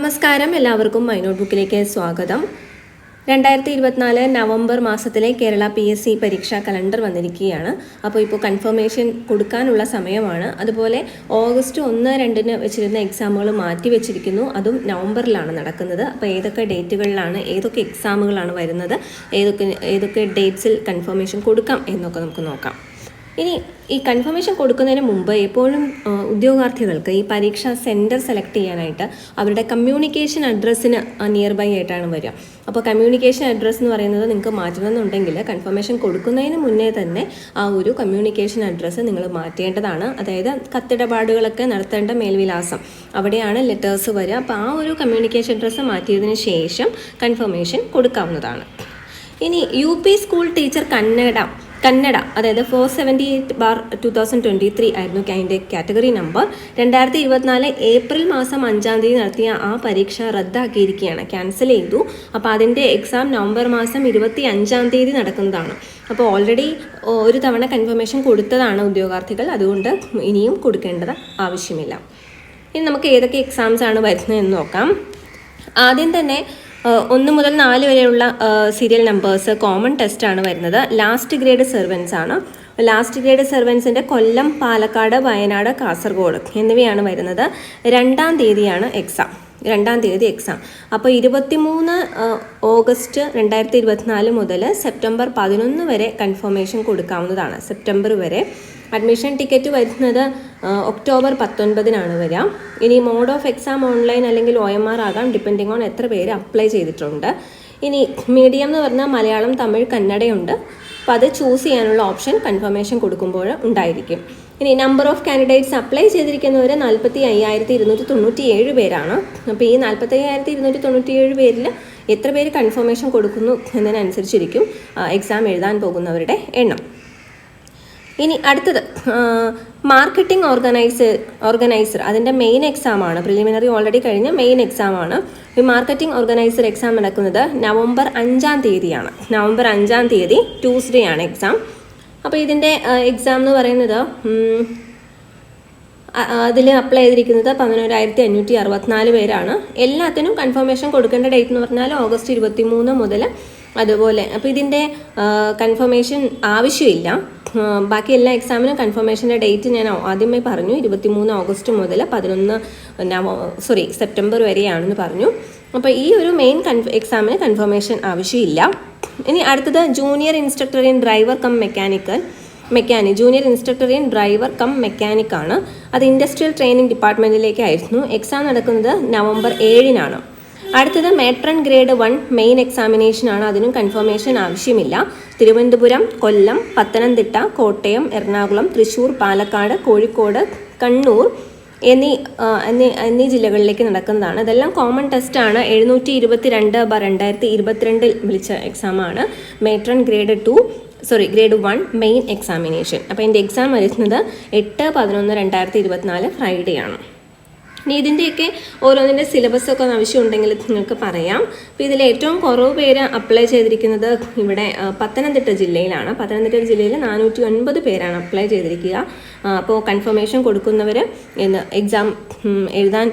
നമസ്കാരം. എല്ലാവർക്കും my not ബുക്കിലേക്ക് സ്വാഗതം. രണ്ടായിരത്തി ഇരുപത്തിനാല് നവംബർ മാസത്തിലെ കേരള പി എസ് സി പരീക്ഷാ കലണ്ടർ വന്നിരിക്കുകയാണ്. അപ്പോൾ ഇപ്പോൾ കൺഫർമേഷൻ കൊടുക്കാനുള്ള സമയമാണ്. അതുപോലെ ഓഗസ്റ്റ് ഒന്ന് രണ്ടിന് വെച്ചിരുന്ന എക്സാമുകൾ മാറ്റി വെച്ചിരിക്കുന്നു. അതും നവംബറിലാണ് നടക്കുന്നത്. അപ്പോൾ ഏതൊക്കെ ഡേറ്റുകളിലാണ് ഏതൊക്കെ എക്സാമുകളാണ് വരുന്നത് ഏതൊക്കെ ഏതൊക്കെ ഡേറ്റ്സിൽ കൺഫർമേഷൻ കൊടുക്കാം എന്നൊക്കെ നമുക്ക് നോക്കാം. ഇനി ഈ കൺഫർമേഷൻ കൊടുക്കുന്നതിന് മുമ്പ് എപ്പോഴും ഉദ്യോഗാർത്ഥികൾക്ക് ഈ പരീക്ഷാ സെന്റർ സെലക്ട് ചെയ്യാനായിട്ട് അവരുടെ കമ്മ്യൂണിക്കേഷൻ അഡ്രസ്സിന് നിയർ ബൈ ആയിട്ടാണ് വരിക. അപ്പോൾ കമ്മ്യൂണിക്കേഷൻ അഡ്രസ്സ് എന്ന് പറയുന്നത് നിങ്ങൾക്ക് മാറ്റണമെന്നുണ്ടെങ്കിൽ കൺഫർമേഷൻ കൊടുക്കുന്നതിന് മുന്നേ തന്നെ ആ ഒരു കമ്മ്യൂണിക്കേഷൻ അഡ്രസ്സ് നിങ്ങൾ മാറ്റേണ്ടതാണ്. അതായത് കത്തിടപാടുകളൊക്കെ നടത്തേണ്ട മേൽവിലാസം. അവിടെയാണ് ലെറ്റേഴ്സ് വരിക. അപ്പോൾ ആ ഒരു കമ്മ്യൂണിക്കേഷൻ അഡ്രസ്സ് മാറ്റിയതിന് ശേഷം കൺഫർമേഷൻ കൊടുക്കാവുന്നതാണ്. ഇനി U P school teacher Kannada Kannada അതായത് four seventy eight bar two thousand twenty three ആയിരുന്നു അതിന്റെ കാറ്റഗറി നമ്പർ രണ്ടായിരത്തി ഇരുപത്തിനാല് ഏപ്രിൽ മാസം അഞ്ചാം തീയതി നടത്തിയ ആ പരീക്ഷ റദ്ദാക്കിയിരിക്കുകയാണ്. ക്യാൻസൽ ചെയ്തു. അപ്പോൾ അതിന്റെ എക്സാം നവംബർ മാസം ഇരുപത്തി അഞ്ചാം തീയതി നടക്കുന്നതാണ്. അപ്പോൾ ഓൾറെഡി ഒരു തവണ കൺഫർമേഷൻ കൊടുത്തതാണ് ഉദ്യോഗാർത്ഥികൾ. അതുകൊണ്ട് ഇനിയും കൊടുക്കേണ്ടത് ആവശ്യമില്ല. ഇനി നമുക്ക് ഏതൊക്കെ എക്സാംസ് ആണ് വരുന്നതെന്ന് നോക്കാം. ആദ്യം തന്നെ ഒന്ന് മുതൽ നാല് വരെയുള്ള സീരിയൽ നമ്പേഴ്സ് കോമൺ ടെസ്റ്റ് ആണ് വരുന്നത്. ലാസ്റ്റ് ഗ്രേഡ് സെർവൻസ് ആണ്. ലാസ്റ്റ് ഗ്രേഡ് സെർവൻസിന്റെ കൊല്ലം പാലക്കാട് വയനാട് കാസർഗോഡ് എന്നിവയാണ് വരുന്നത്. രണ്ടാം തീയതിയാണ് എക്സാം രണ്ടാം തീയതി എക്സാം അപ്പോൾ ഇരുപത്തിമൂന്ന് ഓഗസ്റ്റ് രണ്ടായിരത്തി ഇരുപത്തിനാല് മുതൽ സെപ്റ്റംബർ പതിനൊന്ന് വരെ കൺഫർമേഷൻ കൊടുക്കാവുന്നതാണ്. സെപ്റ്റംബർ വരെ. അഡ്മിഷൻ ടിക്കറ്റ് വരുന്നത് ഒക്ടോബർ പത്തൊൻപതിനാണ് വരിക. ഇനി മോഡ് ഓഫ് എക്സാം ഓൺലൈൻ അല്ലെങ്കിൽ ഒ എം ആർ ആകാം. ഡിപ്പെൻഡിങ് ഓൺ എത്ര പേര് അപ്ലൈ ചെയ്തിട്ടുണ്ട്. ഇനി മീഡിയം എന്ന് പറഞ്ഞാൽ മലയാളം തമിഴ് കന്നഡയുണ്ട്. അപ്പോൾ അത് ചൂസ് ചെയ്യാനുള്ള ഓപ്ഷൻ കൺഫർമേഷൻ കൊടുക്കുമ്പോൾ ഉണ്ടായിരിക്കും. ഇനി നമ്പർ ഓഫ് കാൻഡിഡേറ്റ്സ് അപ്ലൈ ചെയ്തിരിക്കുന്നവർ നാൽപ്പത്തി അയ്യായിരത്തി ഇരുന്നൂറ്റി തൊണ്ണൂറ്റി ഏഴ് പേരാണ്. അപ്പോൾ ഈ നാൽപ്പത്തി അയ്യായിരത്തി ഇരുന്നൂറ്റി തൊണ്ണൂറ്റി ഏഴ് പേരിൽ എത്ര പേര് കൺഫർമേഷൻ കൊടുക്കുന്നു എന്നതിനനുസരിച്ചിരിക്കും എക്സാം എഴുതാൻ പോകുന്നവരുടെ എണ്ണം. ഇനി അടുത്തത് മാർക്കറ്റിംഗ് ഓർഗനൈസർ ഓർഗനൈസർ അതിന്റെ മെയിൻ എക്സാം ആണ്. പ്രിലിമിനറി ഓൾറെഡി കഴിഞ്ഞ മെയിൻ എക്സാം ആണ്. ഈ മാർക്കറ്റിംഗ് ഓർഗനൈസർ എക്സാം നടക്കുന്നത് നവംബർ അഞ്ചാം തീയതിയാണ്. നവംബർ അഞ്ചാം തീയതി ട്യൂസ്ഡേ ആണ് എക്സാം അപ്പോൾ ഇതിന്റെ എക്സാം എന്ന് പറയുന്നത് അതിൽ അപ്ലൈ ചെയ്തിരിക്കുന്നത് പതിനോരായിരത്തി അഞ്ഞൂറ്റി അറുപത്തിനാല് പേരാണ്. എല്ലാത്തിനും കൺഫർമേഷൻ കൊടുക്കേണ്ട ഡേറ്റ് എന്ന് പറഞ്ഞാൽ ഓഗസ്റ്റ് ഇരുപത്തി മൂന്ന് മുതൽ അതുപോലെ അപ്പോൾ ഇതിന്റെ കൺഫർമേഷൻ ആവശ്യമില്ല. ബാക്കി എല്ലാ എക്സാമിനും കൺഫർമേഷന്റെ ഡേറ്റ് ഞാൻ ആദ്യമേ പറഞ്ഞു. ഇരുപത്തി മൂന്ന് ഓഗസ്റ്റ് മുതൽ പതിനൊന്ന് നവ സോറി സെപ്റ്റംബർ വരെയാണെന്ന് പറഞ്ഞു. അപ്പോൾ ഈ ഒരു മെയിൻ കൺഫ എക്സാമിന് കൺഫർമേഷൻ ആവശ്യമില്ല. ഇനി അടുത്തത് junior instructor in driver cum mechanical mechanic junior instructor in driver cum mechanic ആണ്. അത് ഇൻഡസ്ട്രിയൽ ട്രെയിനിങ് ഡിപ്പാർട്ട്മെന്റിലേക്കായിരുന്നു എക്സാം നടക്കുന്നത് നവംബർ ഏഴിനാണ്. അടുത്തത് matron grade one main examination ആണ്. അതിനും കൺഫർമേഷൻ ആവശ്യമില്ല. തിരുവനന്തപുരം കൊല്ലം പത്തനംതിട്ട കോട്ടയം എറണാകുളം തൃശ്ശൂർ പാലക്കാട് കോഴിക്കോട് കണ്ണൂർ എന്നീ എന്നീ എന്നീ ജില്ലകളിലേക്ക് നടക്കുന്നതാണ്. ഇതെല്ലാം കോമൺ ടെസ്റ്റാണ് എഴുന്നൂറ്റി ഇരുപത്തി രണ്ട് ബ രണ്ടായിരത്തി ഇരുപത്തിരണ്ടിൽ വിളിച്ച എക്സാമാണ് matron grade two sorry grade one main examination അപ്പോൾ എന്റെ എക്സാം വരുന്നത് എട്ട് പതിനൊന്ന് രണ്ടായിരത്തി ഇരുപത്തിനാല് ഫ്രൈഡേ ആണ്. ഇനി ഇതിന്റെയൊക്കെ ഓരോന്നിന്റെ സിലബസൊക്കെ ആവശ്യമുണ്ടെങ്കിൽ നിങ്ങൾക്ക് പറയാം. അപ്പോൾ ഇതിൽ ഏറ്റവും കുറവ് പേര് അപ്ലൈ ചെയ്തിരിക്കുന്നത് ഇവിടെ പത്തനംതിട്ട ജില്ലയിലാണ്. പത്തനംതിട്ട ജില്ലയിൽ നാനൂറ്റി ഒൻപത് പേരാണ് അപ്ലൈ ചെയ്തിരിക്കുക. അപ്പോൾ കൺഫർമേഷൻ കൊടുക്കുന്നവർ എക്സാം എഴുതാൻ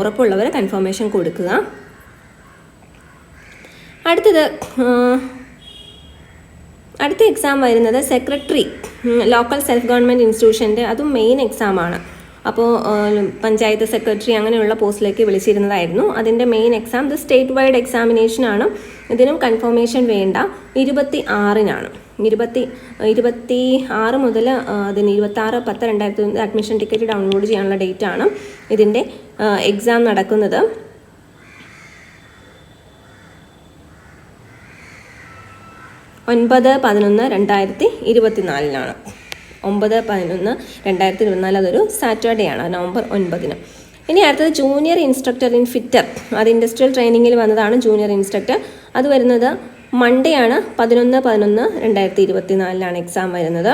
ഉറപ്പുള്ളവർ കൺഫർമേഷൻ കൊടുക്കുക. അടുത്തത് അടുത്ത എക്സാം വരുന്നത് സെക്രട്ടറി ലോക്കൽ സെൽഫ് ഗവൺമെന്റ് ഇൻസ്റ്റിറ്റ്യൂഷന്റെ അതും മെയിൻ എക്സാമാണ് അപ്പോൾ പഞ്ചായത്ത് സെക്രട്ടറി അങ്ങനെയുള്ള പോസ്റ്റിലേക്ക് വിളിച്ചിരുന്നതായിരുന്നു. അതിന്റെ മെയിൻ എക്സാം ഇത് സ്റ്റേറ്റ് വൈഡ് എക്സാമിനേഷൻ ആണ്. ഇതിനും കൺഫർമേഷൻ വേണ്ട. ഇരുപത്തി ആറിനാണ് ഇരുപത്തി ഇരുപത്തി ആറ് മുതൽ അതിന് ഇരുപത്തി ആറ് പത്ത് രണ്ടായിരത്തി അഡ്മിഷൻ ടിക്കറ്റ് ഡൗൺലോഡ് ചെയ്യാനുള്ള ഡേറ്റ് ആണ് ഇതിന്റെ എക്സാം നടക്കുന്നത്. ഒൻപത് പതിനൊന്ന് രണ്ടായിരത്തി ഇരുപത്തിനാലിനാണ്. ഒമ്പത് പതിനൊന്ന് രണ്ടായിരത്തി ഇരുപത്തിനാല് അതൊരു സാറ്റർഡേ ആണ് നവംബർ ഒൻപതിന്. ഇനി അടുത്തത് ജൂനിയർ ഇൻസ്ട്രക്ടർ ഇൻ ഫിറ്റർ അത് ഇൻഡസ്ട്രിയൽ ട്രെയിനിങ്ങിൽ വന്നതാണ് ജൂനിയർ ഇൻസ്ട്രക്ടർ അത് വരുന്നത് മൺഡേ ആണ് പതിനൊന്ന് പതിനൊന്ന് രണ്ടായിരത്തി ഇരുപത്തിനാലിലാണ് എക്സാം വരുന്നത്.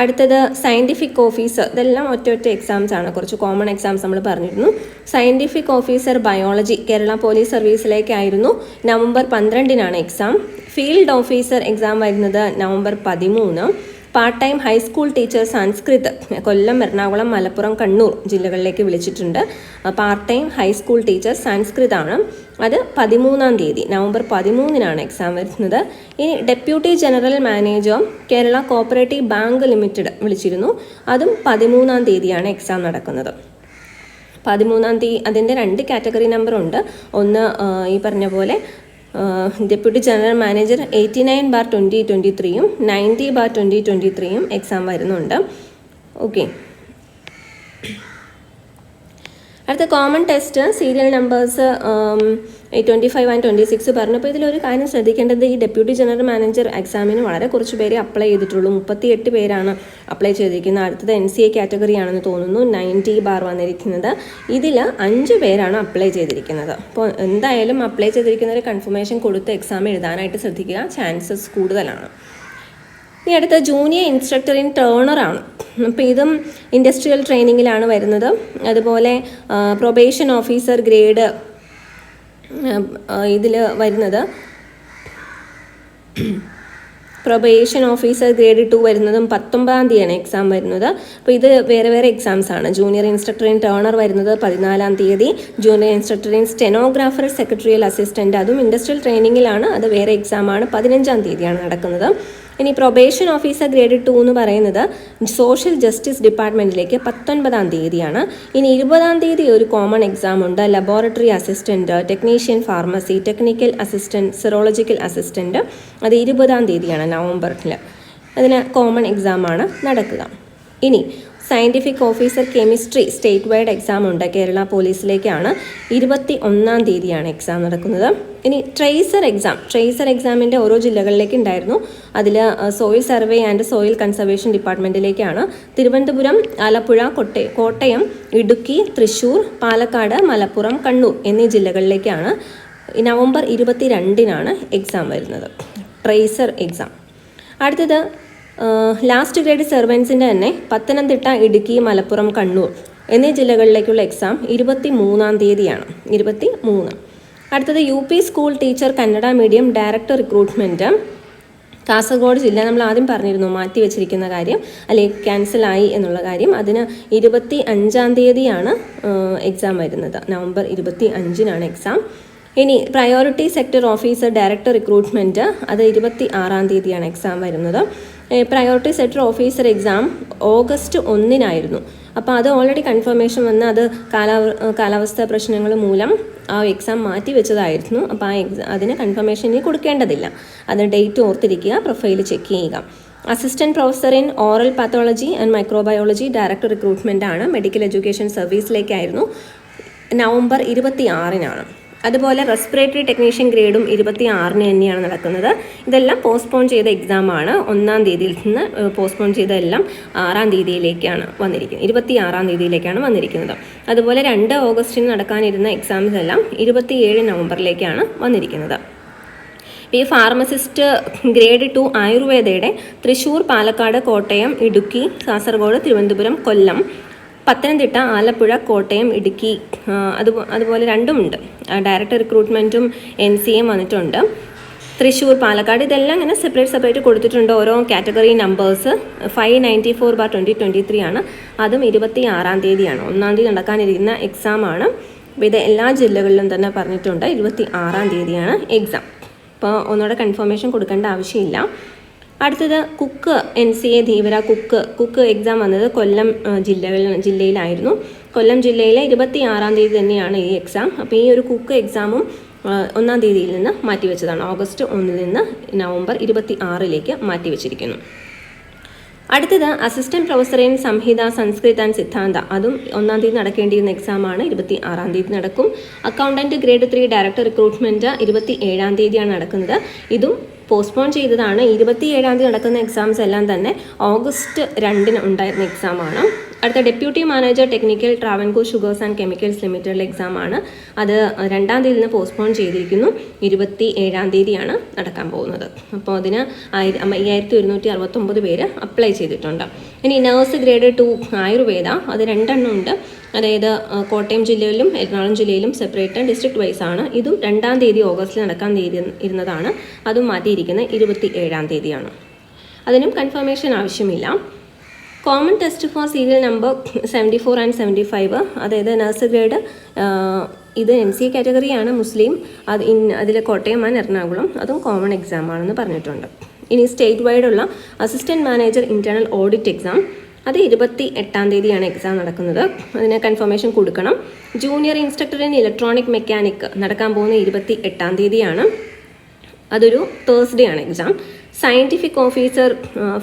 അടുത്തത് സയന്റിഫിക് ഓഫീസർ ഇതെല്ലാം ഒറ്റ ഒറ്റ എക്സാംസ് ആണ് കുറച്ച് കോമൺ എക്സാംസ് നമ്മൾ പറഞ്ഞിരുന്നു. Scientific officer biology Kerala police സർവീസിലേക്കായിരുന്നു November പന്ത്രണ്ടിനാണ് എക്സാം ഫീൽഡ് ഓഫീസർ എക്സാം വരുന്നത് നവംബർ പതിമൂന്ന്. Part time high school teacher Sanskrit Kollam Ernakulam Malappuram Kannur ജില്ലകളിലേക്ക് വിളിച്ചിട്ടുണ്ട്. Part time high school teacher Sanskrit ആണ്. അത് പതിമൂന്നാം തീയതി നവംബർ പതിമൂന്നിനാണ് എക്സാം വരുന്നത്. ഇനി deputy general manager Kerala cooperative bank limited വിളിച്ചിരുന്നു. അതും പതിമൂന്നാം തീയതിയാണ് എക്സാം നടക്കുന്നത്. പതിമൂന്നാം തീയതി അതിന്റെ രണ്ട് കാറ്റഗറി നമ്പറുണ്ട് ഒന്ന് ഈ പറഞ്ഞ പോലെ deputy general manager eighty nine bar twenty twenty ത്രീയും നയന്റി ബാർ ട്വന്റി ട്വന്റി ത്രീയും എക്സാം വരുന്നുണ്ട്. ഓക്കെ അടുത്ത common test serial numbers twenty five and twenty six പറഞ്ഞു അപ്പോൾ ഇതിലൊരു കാര്യം ശ്രദ്ധിക്കേണ്ടത് ഈ ഡെപ്യൂട്ടി ജനറൽ മാനേജർ എക്സാമിന് വളരെ കുറച്ച് പേര് അപ്ലൈ ചെയ്തിട്ടുള്ളൂ. മുപ്പത്തി എട്ട് പേരാണ് അപ്ലൈ ചെയ്തിരിക്കുന്നത്. അടുത്തത് എൻ സി എ കാറ്റഗറി ആണെന്ന് തോന്നുന്നു. നയന്റി ബാർ വന്നിരിക്കുന്നത്. ഇതിൽ അഞ്ച് പേരാണ് അപ്ലൈ ചെയ്തിരിക്കുന്നത്. അപ്പോൾ എന്തായാലും അപ്ലൈ ചെയ്തിരിക്കുന്നവർ കൺഫർമേഷൻ കൊടുത്ത് എക്സാം എഴുതാനായിട്ട് ശ്രദ്ധിക്കുക. ചാൻസസ് കൂടുതലാണ്. ഇനി അടുത്ത ജൂനിയർ ഇൻസ്ട്രക്ടർ ഇൻ ടേണർ ആണ്. അപ്പോൾ ഇതും ഇൻഡസ്ട്രിയൽ ട്രെയിനിങ്ങിലാണ് വരുന്നത്. അതുപോലെ പ്രൊബേഷൻ ഓഫീസർ ഗ്രേഡ് ഇതിൽ വരുന്നത്. പ്രൊബേഷൻ ഓഫീസർ ഗ്രേഡ് ടു വരുന്നതും പത്തൊമ്പതാം തീയതിയാണ് എക്സാം വരുന്നത്. അപ്പോൾ ഇത് വേറെ വേറെ എക്സാംസ് ആണ്. ജൂനിയർ ഇൻസ്ട്രക്ടർ ഇൻ ടേണർ വരുന്നത് പതിനാലാം തീയതി junior instructor in stenographer secretarial assistant അതും ഇൻഡസ്ട്രിയൽ ട്രെയിനിങ്ങിലാണ് അത് വേറെ എക്സാമാണ് പതിനഞ്ചാം തീയതിയാണ് നടക്കുന്നത്. ഇനി പ്രൊബേഷൻ ഓഫീസർ ഗ്രേഡ് ടു എന്ന് പറയുന്നത് സോഷ്യൽ ജസ്റ്റിസ് ഡിപ്പാർട്ട്മെന്റിലേക്ക് പത്തൊൻപതാം തീയതിയാണ്. ഇനി ഇരുപതാം തീയതി ഒരു കോമൺ എക്സാം ഉണ്ട്. Laboratory assistant technician pharmacy technical assistant serological assistant അത് ഇരുപതാം തീയതിയാണ് നവംബറിൽ അതിന് കോമൺ എക്സാമാണ് നടക്കുക. ഇനി scientific officer chemistry state wide exam ഉണ്ട്. കേരള പോലീസിലേക്കാണ് ഇരുപത്തി ഒന്നാം തീയതിയാണ് എക്സാം നടക്കുന്നത്. ഇനി ട്രേസർ എക്സാം. ട്രേസർ എക്സാമിന്റെ ഓരോ ജില്ലകളിലേക്ക് ഉണ്ടായിരുന്നു. അതിൽ soil survey and soil conservation ഡിപ്പാർട്ട്മെന്റിലേക്കാണ് Thiruvananthapuram Alappuzha കൊട്ടെ കോട്ടയം ഇടുക്കി തൃശ്ശൂർ പാലക്കാട് മലപ്പുറം കണ്ണൂർ എന്നീ ജില്ലകളിലേക്കാണ് നവംബർ ഇരുപത്തി രണ്ടിനാണ് എക്സാം വരുന്നത്. Tracer exam. അടുത്തത് ലാസ്റ്റ് ഗ്രേഡ് സെർവൻസിന്റെ തന്നെ പത്തനംതിട്ട ഇടുക്കി മലപ്പുറം കണ്ണൂർ എന്നീ ജില്ലകളിലേക്കുള്ള എക്സാം ഇരുപത്തി മൂന്നാം തീയതിയാണ്. ഇരുപത്തി മൂന്ന് അടുത്തത് U P school teacher Kannada medium director recruitment Kasaragod ജില്ല നമ്മൾ ആദ്യം പറഞ്ഞിരുന്നു മാറ്റി വെച്ചിരിക്കുന്ന കാര്യം അല്ലെങ്കിൽ ക്യാൻസലായി എന്നുള്ള കാര്യം. അതിന് ഇരുപത്തി അഞ്ചാം തീയതിയാണ് എക്സാം വരുന്നത്. നവംബർ ഇരുപത്തി അഞ്ചിനാണ് എക്സാം ഇനി priority sector officer director recruitment അത് ഇരുപത്തി ആറാം തീയതിയാണ് എക്സാം വരുന്നത്. Priority sector officer exam August ഒന്നിനായിരുന്നു. അപ്പോൾ അത് ഓൾറെഡി കൺഫർമേഷൻ വന്ന് അത് കാലാവ കാലാവസ്ഥ പ്രശ്നങ്ങൾ മൂലം ആ എക്സാം മാറ്റി വെച്ചതായിരുന്നു. അപ്പോൾ ആ എക്സാം അതിന് കൺഫർമേഷൻ ഇനി കൊടുക്കേണ്ടതില്ല. അത് ഡേറ്റ് ഓർത്തിരിക്കുക പ്രൊഫൈൽ ചെക്ക് ചെയ്യുക. Assistant professor in oral pathology and microbiology director recruitment ആണ്. മെഡിക്കൽ എഡ്യൂക്കേഷൻ സർവീസിലേക്കായിരുന്നു നവംബർ ഇരുപത്തി ആറിനാണ് അതുപോലെ റെസ്പിറേറ്ററി ടെക്നീഷ്യൻ ഗ്രേഡും ഇരുപത്തി ആറിന് തന്നെയാണ് നടക്കുന്നത്. ഇതെല്ലാം പോസ്റ്റ്പോൺ ചെയ്ത എക്സാമാണ് ഒന്നാം തീയതിയിൽ നിന്ന് പോസ്റ്റ്പോൺ ചെയ്തതെല്ലാം ആറാം തീയതിയിലേക്കാണ് വന്നിരിക്കുന്നത്. ഇരുപത്തി ആറാം തീയതിയിലേക്കാണ് വന്നിരിക്കുന്നത്. അതുപോലെ രണ്ട് ഓഗസ്റ്റിന് നടക്കാനിരുന്ന എക്സാംസ് എല്ലാം ഇരുപത്തിയേഴ് നവംബറിലേക്കാണ് വന്നിരിക്കുന്നത്. ഈ ഫാർമസിസ്റ്റ് ഗ്രേഡ് ടു ആയുർവേദയുടെ തൃശ്ശൂർ പാലക്കാട് കോട്ടയം ഇടുക്കി കാസർഗോഡ് തിരുവനന്തപുരം കൊല്ലം പത്തനംതിട്ട ആലപ്പുഴ കോട്ടയം ഇടുക്കി അത് അതുപോലെ രണ്ടുമുണ്ട്. ഡയറക്ടർ റിക്രൂട്ട്മെന്റും എൻ സി എം വന്നിട്ടുണ്ട്. തൃശ്ശൂർ പാലക്കാട് ഇതെല്ലാം ഇങ്ങനെ സെപ്പറേറ്റ് സെപ്പറേറ്റ് കൊടുത്തിട്ടുണ്ട്. ഓരോ category numbers five ninety four bar twenty twenty three ആണ്. അതും ഇരുപത്തി ആറാം തീയതിയാണ്. ഒന്നാം തീയതി നടക്കാനിരിക്കുന്ന എക്സാമാണ് ഇത് എല്ലാ ജില്ലകളിലും തന്നെ പറഞ്ഞിട്ടുണ്ട്. ഇരുപത്തി ആറാം തീയതിയാണ് എക്സാം അപ്പോൾ ഒന്നുകൂടെ കൺഫർമേഷൻ കൊടുക്കേണ്ട ആവശ്യമില്ല. അടുത്തത് cook N C A Dheevara cook. Cook exam വന്നത് കൊല്ലം ജില്ലകളിൽ ജില്ലയിലായിരുന്നു. കൊല്ലം ജില്ലയിലെ ഇരുപത്തി ആറാം തീയതി തന്നെയാണ് ഈ എക്സാം അപ്പോൾ ഈ ഒരു കുക്ക് എക്സാമും ഒന്നാം തീയതിയിൽ നിന്ന് മാറ്റിവെച്ചതാണ്. ഓഗസ്റ്റ് ഒന്നിൽ നിന്ന് നവംബർ ഇരുപത്തി ആറിലേക്ക് മാറ്റിവെച്ചിരിക്കുന്നു. അടുത്തത് assistant professor in Samhita Sanskrit and Siddhanta. അതും ഒന്നാം തീയതി നടക്കേണ്ടിയിരുന്ന എക്സാമാണ് ഇരുപത്തി ആറാം തീയതി നടക്കും. Accountant grade three director recruitment ഇരുപത്തി ഏഴാം തീയതിയാണ് നടക്കുന്നത്. ഇതും പോസ്റ്റ്പോൺ ചെയ്തതാണ്. ഇരുപത്തി ഏഴാം തീയതി നടക്കുന്ന എക്സാംസ് എല്ലാം തന്നെ ഓഗസ്റ്റ് രണ്ടിന് ഉണ്ടായിരുന്ന എക്സാമാണ് അടുത്ത deputy manager technical Travancore sugars and chemicals ലിമിറ്റഡിലെ ആണ്. അത് രണ്ടാം തീയതി നിന്ന് പോസ്റ്റ്പോൺ ചെയ്തിരിക്കുന്നു. ഇരുപത്തി ഏഴാം തീയതിയാണ് നടക്കാൻ പോകുന്നത്. അപ്പോൾ അതിന് അയ്യായിരത്തി ഒരുന്നൂറ്റി അറുപത്തൊമ്പത് പേര് അപ്ലൈ ചെയ്തിട്ടുണ്ട്. ഇനി നഴ്സ് ഗ്രേഡ് ടു ആയുർവേദ അത് രണ്ടെണ്ണം ഉണ്ട്. അതായത് കോട്ടയം ജില്ലയിലും എറണാകുളം ജില്ലയിലും സെപ്പറേറ്റ് ഡിസ്ട്രിക്ട് വൈസ് ആണ്. ഇതും രണ്ടാം തീയതി ഓഗസ്റ്റിൽ നടക്കാൻ ഇരുന്നതാണ്. അതും മാറ്റിയിരിക്കുന്നത് ഇരുപത്തി ഏഴാം തീയതിയാണ്. അതിനും കൺഫർമേഷൻ ആവശ്യമില്ല. Common test for serial number seventy four and seventy five അതായത് നഴ്സ് ഗ്രേഡ് ഇത് എം സി കാറ്റഗറിയാണ് മുസ്ലിം. അത് ഇൻ അതിൽ കോട്ടയം ആൻഡ് എറണാകുളം. അതും കോമൺ എക്സാം ആണെന്ന് പറഞ്ഞിട്ടുണ്ട്. ഇനി state വൈഡുള്ള assistant manager internal audit exam അത് ഇരുപത്തി എട്ടാം തീയതിയാണ് എക്സാം നടക്കുന്നത്. അതിന് കൺഫർമേഷൻ കൊടുക്കണം. Junior instructor in electronic mechanic നടക്കാൻ പോകുന്ന ഇരുപത്തി എട്ടാം തീയതിയാണ്. അതൊരു തേഴ്സ്ഡേ ആണ് exam scientific officer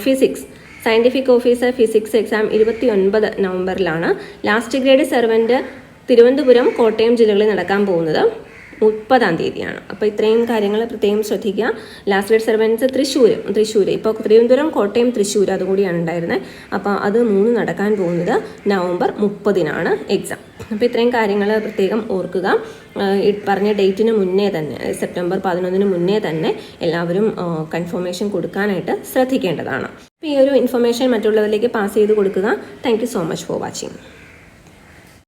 physics scientific officer physics exam ഇരുപത്തി ഒൻപത് നവംബറിലാണ്. Last grade servant Thiruvananthapuram Kottayam ജില്ലകളിൽ നടക്കാൻ പോകുന്നത് മുപ്പതാം തീയതിയാണ്. അപ്പോൾ ഇത്രയും കാര്യങ്ങൾ പ്രത്യേകം ശ്രദ്ധിക്കുക. Last grade servants Thrissur Thrissur ഇപ്പോൾ തിരുവനന്തപുരം കോട്ടയം തൃശ്ശൂർ അതുകൂടിയാണ് ഉണ്ടായിരുന്നത് അപ്പോൾ അത് മൂന്ന് നടക്കാൻ പോകുന്നത് നവംബർ മുപ്പതിനാണ് എക്സാം അപ്പോൾ ഇത്രയും കാര്യങ്ങൾ പ്രത്യേകം ഓർക്കുക. പറഞ്ഞ ഡേറ്റിന് മുന്നേ തന്നെ സെപ്റ്റംബർ പതിനൊന്നിന് മുന്നേ തന്നെ എല്ലാവരും കൺഫർമേഷൻ കൊടുക്കാനായിട്ട് ശ്രദ്ധിക്കേണ്ടതാണ്. ഈ ഒരു ഇൻഫർമേഷൻ മറ്റുള്ളവരിലേക്ക് പാസ് ചെയ്ത് കൊടുക്കുക. Thank so much for watching